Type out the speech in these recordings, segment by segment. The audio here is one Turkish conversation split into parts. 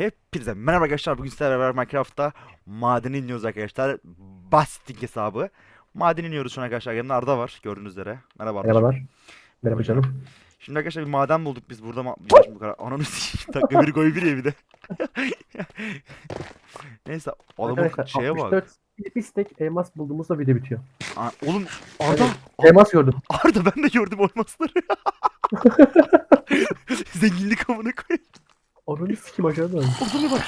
Hepinize merhaba arkadaşlar. Bugün sizlerle beraber Minecraft'ta maden iniyoruz arkadaşlar. Bastik hesabı. Maden iniyoruz şu an arkadaşlar. Yanımda Arda var gördüğünüz üzere. Merhaba Arda. Merhabalar. Merhaba canım. Şimdi arkadaşlar bir maden bulduk biz burada. Ma bu kadar. Ananı. Dakika bir koy bir ya bir de. Neyse adamın şeye bak. 64 bir, bir stek elmas bulduğumuzda video bitiyor. Aa, Oğlum Arda. Evet, elmas gördüm. Arda ben de gördüm olmasları. Zenginlik amına koyayım. Ananı sikim aşağıda. Oğlum bak.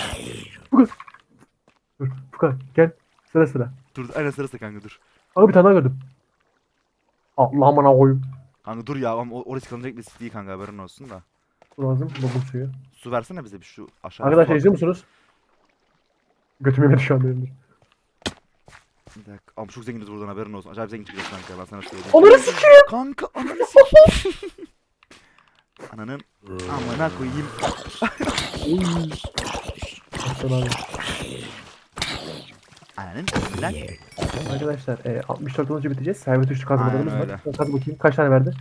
Dur Furkan gel. Sıra sıra. Dur aynen sırası kanka dur. Abi bir tane daha gördüm. Allah amına koyayım. Kanka dur ya ama o- orası kalınacak bir değil kanka haberin olsun da. Su lazım. Buldum suyu. Su versene bize bir şu aşağı. Arkadaşlar izliyor musunuz? Götüm yemedi şu an benim. Bir dakika. Ama çok zenginiz buradan haberin olsun. Acayip zengin çıkacağız kanka ben sana söyleyeyim. Onları sikeyim. Kanka ananı sikeyim. Ananın amına koyayım. Ananın lan. Arkadaşlar e, 64 olunca biteceğiz. Servet üçlü kazmalarımız Aynen var. öyle. Hadi bakayım kaç tane verdi?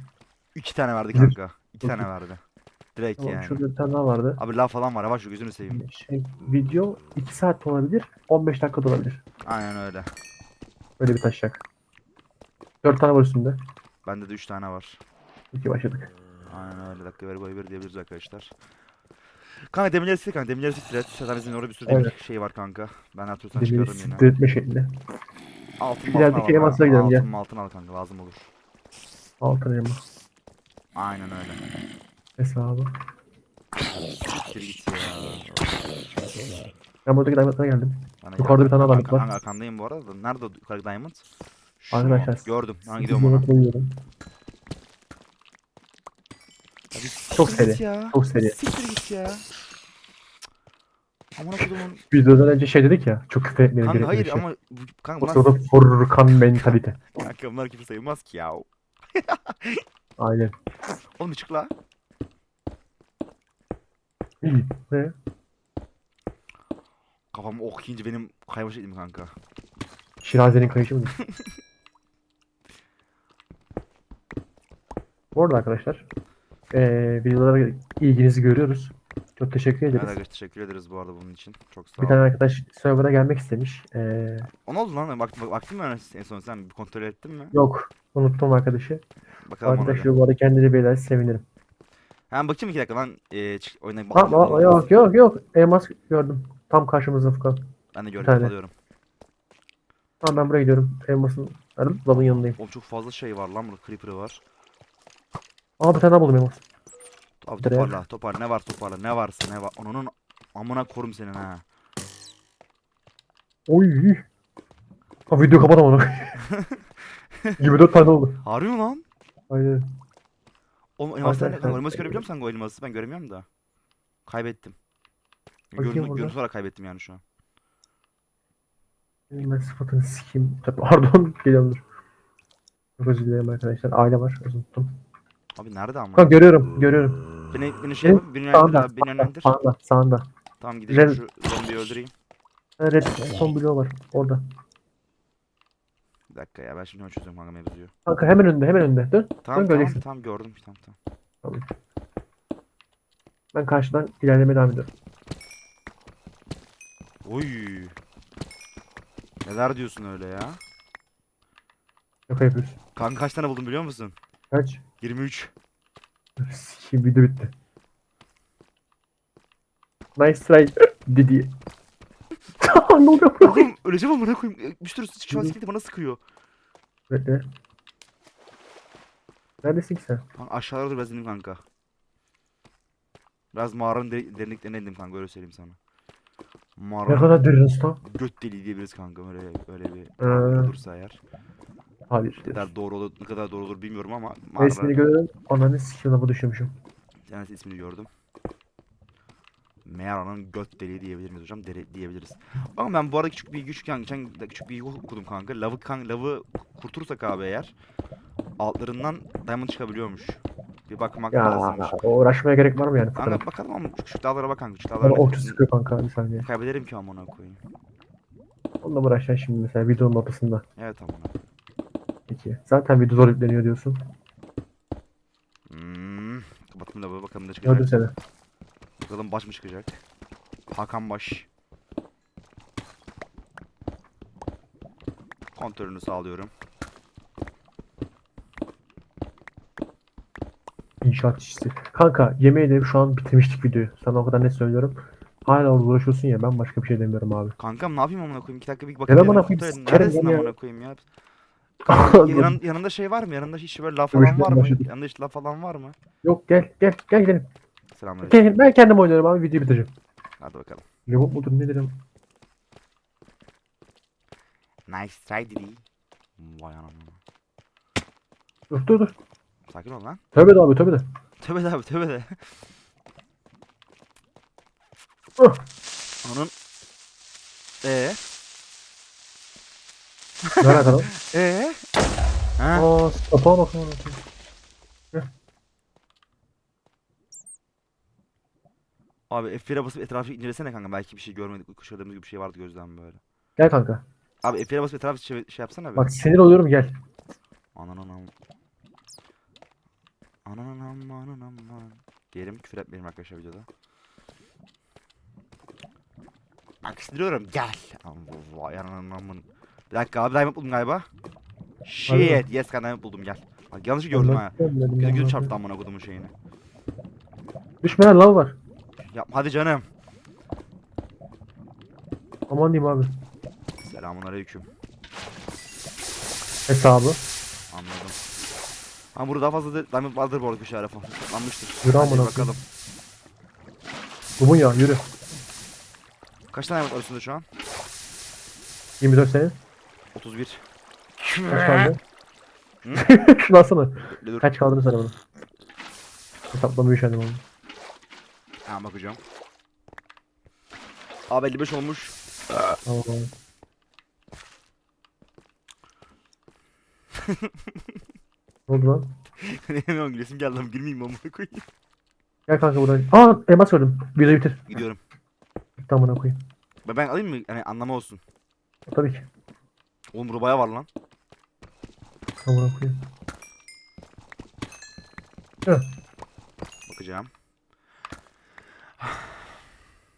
İki tane verdi kanka. İki tane verdi. Direkt Tamam, yani. şurada bir tane daha vardı. Abi lav falan var yavaş şu gözünü seveyim. Şey, video 2 saat olabilir, 15 dakika da olabilir. Aynen öyle. Böyle bir taşacak. 4 tane var üstünde. Bende de üç tane var. İki başladık. Aynen öyle. Dakika ver boy bir diyebiliriz arkadaşlar. Kanka demirleri sil kanka. Demirleri sil. Evet. Zaten bizim orada bir sürü demir şey var kanka. Ben her türlü sana Demiri çıkarırım yine. siktir etme şeklinde. Altın İlerideki altın al. elmaslara gidelim, gel. Altın altın al kanka lazım olur. Altın elma. Aynen öyle. Hesabı. Siktir git ya. Ben buradaki diamondlara geldim. Bana Yukarıda bir tane adam var. Kanka arkandayım bu arada. Nerede yukarı diamond? Şu? Arkadaşlar, Gördüm. Ben gidiyorum ona. Çok siktir git seri, Ya. çok seri. Siktir git ya. Aman kodumun. Videodan önce şey dedik ya. Çok küfür Kanka gerekli bir hayır şey. ama bu, kanka bunlar, sırada Furkan mentalite. kanka bunlar küfür sayılmaz ki ya. Aynen. Oğlum çık la. İyi. Ne? Kafam ok yiyince benim kaymış elim kanka. Şiraze'nin kayışı mı? Bu arada arkadaşlar. Eee videolara ilginizi görüyoruz. Çok teşekkür ederiz. arkadaşlar teşekkür ederiz bu arada bunun için. Çok sağ Bir ol. tane arkadaş server'a gelmek istemiş. Eee O ne oldu lan? Bak, bak, baktın mı en son sen bir kontrol ettin mi? yok. Unuttum arkadaşı. Bakalım Arkadaş bu arada kendini belirler sevinirim. Hemen bakayım iki dakika lan. Ee, çık, oyuna bakayım. ha, yok yok yok. Elmas gördüm. Tam karşımızda Furkan. Ben de gördüm alıyorum. Tamam ben buraya gidiyorum. Elmasın. Verdim. Lavın yanındayım. Oğlum çok fazla şey var lan burada creeper var. Aa bir tane daha buldum elmas. Abi Direkt. toparla toparla ne var toparla ne varsa ne var. Onun amına korum senin ha. Oy. Ha video kapat onu. 24 tane oldu. Harbi mi lan? Aynen. Oğlum elmaslar ne? Arkadaşlar- Kanka elması görebiliyor musun sen o elması? Ben göremiyorum da. Kaybettim. Görüntü, görüntü olarak kaybettim yani şu an. Ben sıfatını sikeyim. Pardon. Geliyorumdur. Çok özür dilerim arkadaşlar. Aile var. Unuttum. Abi nerede ama? Ha görüyorum. Görüyorum. Beni, beni şey yapıp beni Sağında. yönlendir abi beni Sağında. yönlendir. Sağında. Sağında. Tamam gideceğim şu zombiyi öldüreyim. Ha, Red son bloğu var. Orada. Bir dakika ya ben şimdi hemen çözüyorum kanka mevzuyu. Kanka hemen önünde. Hemen önünde. Dön. Tamam tamam göreceksin. tamam gördüm tamam tamam. Ben karşıdan ilerlemeye devam ediyorum. Oy. Neler diyorsun öyle ya? Şaka yapıyoruz. Kanka kaç tane buldum biliyor musun? Kaç? 23. Sikeyim video bitti. Nice try. Didi. ne oluyor bu? Oğlum öleceğim amına koyayım. Bir sürü şu an siketi bana sıkıyor. Bekle. Neredesin ki sen? Kanka aşağılara dur biraz indim kanka. Biraz mağaranın de- derinliklerine indim kanka öyle söyleyeyim sana. Ne Mağaranın kadar derin usta? göt deliği diyebiliriz kanka öyle öyle bir Ee. olursa eğer. Hayır. Ne kadar doğru olur, ne kadar doğru olur bilmiyorum ama Ben ismini mağara görüyorum. Ananı sikeyim lafı düşürmüşüm. yani ismini gördüm. Meğeranın göt deliği diyebilir miyiz hocam? Deri diyebiliriz. Ama ben bu arada küçük bir küçük geçen küçük bir okudum kanka. Lavı kan lavı kurturursak abi eğer altlarından diamond çıkabiliyormuş. Bir bakmak Ya lazımmış. uğraşmaya gerek var mı yani? Furkan'a? Kanka bakalım ama şu dağlara bak kanka. Küçük Bana dağlara okçu sıkıyor kanka bir saniye. kaybederim ki amına koyayım. Onunla uğraşacaksın şimdi mesela videonun ortasında? Evet amına. Peki. Zaten video zor yükleniyor diyorsun. Hmm. Kapattım lavı bakalım ne çıkacak. Gördüm seni. Bakalım baş mı çıkacak. Hakan Baş. Kontrolünü sağlıyorum. İnşaat işçisi. Kanka yemeği de şu an bitirmiştik videoyu. Sana o kadar net söylüyorum. Hala uğraşıyorsun ya ben başka bir şey demiyorum abi. Kankam ne yapayım amına koyayım? 2 dakika bir bakayım. amına dedim, koyayım, Neredesin amına koyayım ya? Yanın, yanında şey var mı? Yanında hiç böyle laf falan var mı? başladık. Yanında hiç laf falan var mı? Yok gel gel gel gidelim. Selamünaleyküm. Gel, ben kendim oynarım abi videoyu bitireceğim. Hadi bakalım. Lavuk mudur ne dedim. Nice try Didi. Vay anam. Dur dur dur. Sakin ol lan. Tövbe de abi tövbe de. Tövbe de abi tövbe de. Ah. Onun. Ee? Ne alaka lan? Ee? Ha? Aa sapağa bak amına koyayım. Abi F1'e basıp etrafı incelesene kanka. Belki bir şey görmedik. Kuşadığımız gibi bir şey vardı gözden böyle. Gel kanka. Abi F1'e basıp etrafı şey, şey yapsana be. Bak sinir oluyorum gel. Anan anam. Anan anam anan aman. Diyelim küfür etmeyelim arkadaşlar videoda. Bak sindiriyorum gel. Aman amın. Bir dakika abi diamond buldum galiba. Shit yes kan diamond buldum gel. Bak yanlışı gördüm ha. Gözü gözü çarptı amına kodumun şeyini. Düşmeyen lav var. Yapma hadi canım. Aman diyeyim abi. Selamun aleyküm. Hesabı. Anladım. Ha burada daha fazla da diamond vardır bu arada köşelere falan. Toplanmıştır. Yürü Hadi amına bakalım. Bumun ya yürü. Kaç tane diamond var üstünde şu an? 24 sene. 31. Kaç kaldı? Şunu alsana. Dur. Kaç kaldırır sana bunu? Hesaplamayı üşendim onu. Ha bakacağım. Abi 55 olmuş. Tamam. ne oldu lan? Hemen gülesim geldi lan girmeyeyim amına koyayım. Gel kanka buradan. Aa elmas gördüm. Videoyu bitir. Gidiyorum. Bitti amına koyayım. Ben, ben alayım mı? Yani anlama olsun. Tabii ki. Oğlum burada bayağı var lan. Amına koyayım. Bakacağım.